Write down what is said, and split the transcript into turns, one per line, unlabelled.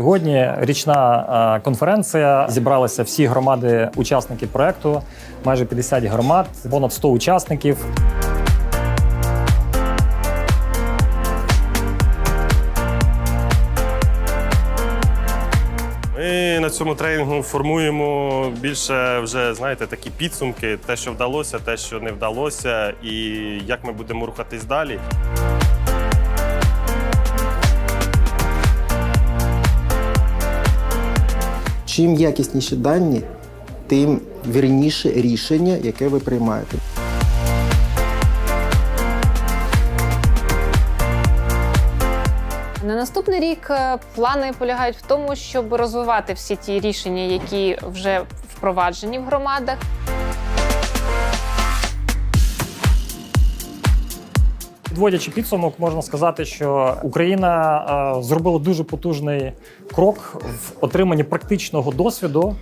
Сьогодні річна е, конференція. Зібралися всі громади, учасники проекту, майже 50 громад, понад 100 учасників.
Ми на цьому тренінгу формуємо більше вже знаєте такі підсумки, те, що вдалося, те, що не вдалося, і як ми будемо рухатись далі.
Чим якісніші дані, тим вірніше рішення, яке ви приймаєте.
На наступний рік е, плани полягають в тому, щоб розвивати всі ті рішення, які вже впроваджені в громадах.
Підводячи підсумок, можна сказати, що Україна е, зробила дуже потужний крок в отриманні практичного досвіду